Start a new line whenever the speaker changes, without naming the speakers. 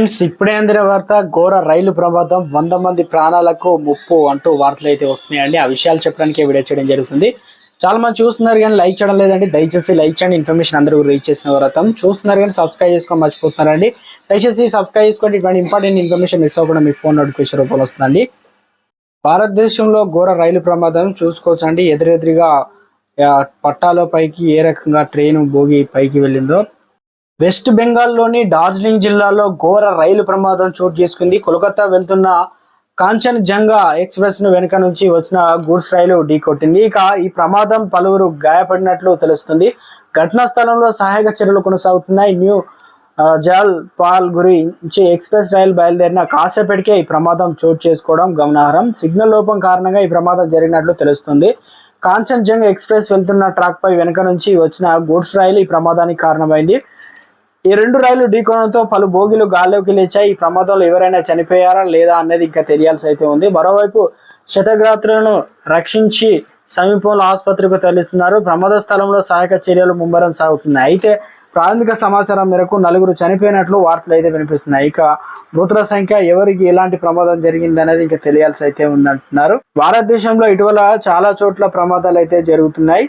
Friends ఇప్పుడే అందిన వార్త ఘోర రైలు ప్రమాదం వంద మంది ప్రాణాలకు ముప్పు అంటూ వార్తలు అయితే వస్తున్నాయండి. ఆ విషయాలు చెప్పడానికి వీడియో చేయడం జరుగుతుంది. చాలా మంది చూస్తున్నారు కానీ లైక్ చేయడం లేదండి. దయచేసి లైక్ చేయండి. ఇన్ఫర్మేషన్ అందరూ రీచ్ చేసిన వరతం. చూస్తున్నారు కానీ సబ్స్క్రైబ్ చేసుకొని మర్చిపోతున్నారండి. దయచేసి సబ్స్క్రైబ్ చేసుకోండి. ఇటువంటి ఇంపార్టెంట్ ఇన్ఫర్మేషన్ మిస్ అవ్వకుండా మీ ఫోన్ నోటిఫికేషన్ రూపంలో వస్తుందండి. భారతదేశంలో ఘోర రైలు ప్రమాదం చూసుకోవచ్చండి. ఎదురెదురుగా పట్టాలో పైకి ఏ రకంగా ట్రైన్ భోగి పైకి వెళ్ళిందో వెస్ట్ బెంగాల్లోని డార్జిలింగ్ జిల్లాలో ఘోర రైలు ప్రమాదం చోటు చేసుకుంది. కోలకత్తా వెళ్తున్న కాంచన్ జంగా ఎక్స్ప్రెస్ను వెనుక నుంచి వచ్చిన గూడ్స్ రైలు ఢీకొట్టింది. ఇక ఈ ప్రమాదం పలువురు గాయపడినట్లు తెలుస్తుంది. ఘటనా స్థలంలో సహాయక చర్యలు కొనసాగుతున్నాయి. న్యూ జాల్ పాల్ గురించి ఎక్స్ప్రెస్ రైలు బయలుదేరిన కాసేపటికే ఈ ప్రమాదం చోటు చేసుకోవడం గమనార్హం. సిగ్నల్ లోపం కారణంగా ఈ ప్రమాదం జరిగినట్లు తెలుస్తుంది. కాంచన్ జంగ్ ఎక్స్ప్రెస్ వెళ్తున్న ట్రాక్ పై వెనుక నుంచి వచ్చిన గూడ్స్ రైలు ఈ ప్రమాదానికి కారణమైంది. ఈ రెండు రైళ్ళు ఢీకోణంతో పలు బోగిలు గాల్లోకి లేచాయి. ఈ ప్రమాదంలో ఎవరైనా చనిపోయారా లేదా అన్నది ఇంకా తెలియాల్సి అయితే ఉంది. మరోవైపు క్షతగాత్రులను రక్షించి సమీపంలో ఆసుపత్రికి తరలిస్తున్నారు. ప్రమాద స్థలంలో సహాయక చర్యలు ముమ్మరం సాగుతున్నాయి. అయితే ప్రాథమిక సమాచారం మేరకు నలుగురు చనిపోయినట్లు వార్తలు అయితే వినిపిస్తున్నాయి. ఇక మృతుల సంఖ్య ఎవరికి ఎలాంటి ప్రమాదం జరిగింది అనేది ఇంకా తెలియాల్సి అయితే ఉందంటున్నారు. భారతదేశంలో ఇటీవల చాలా చోట్ల ప్రమాదాలు అయితే జరుగుతున్నాయి.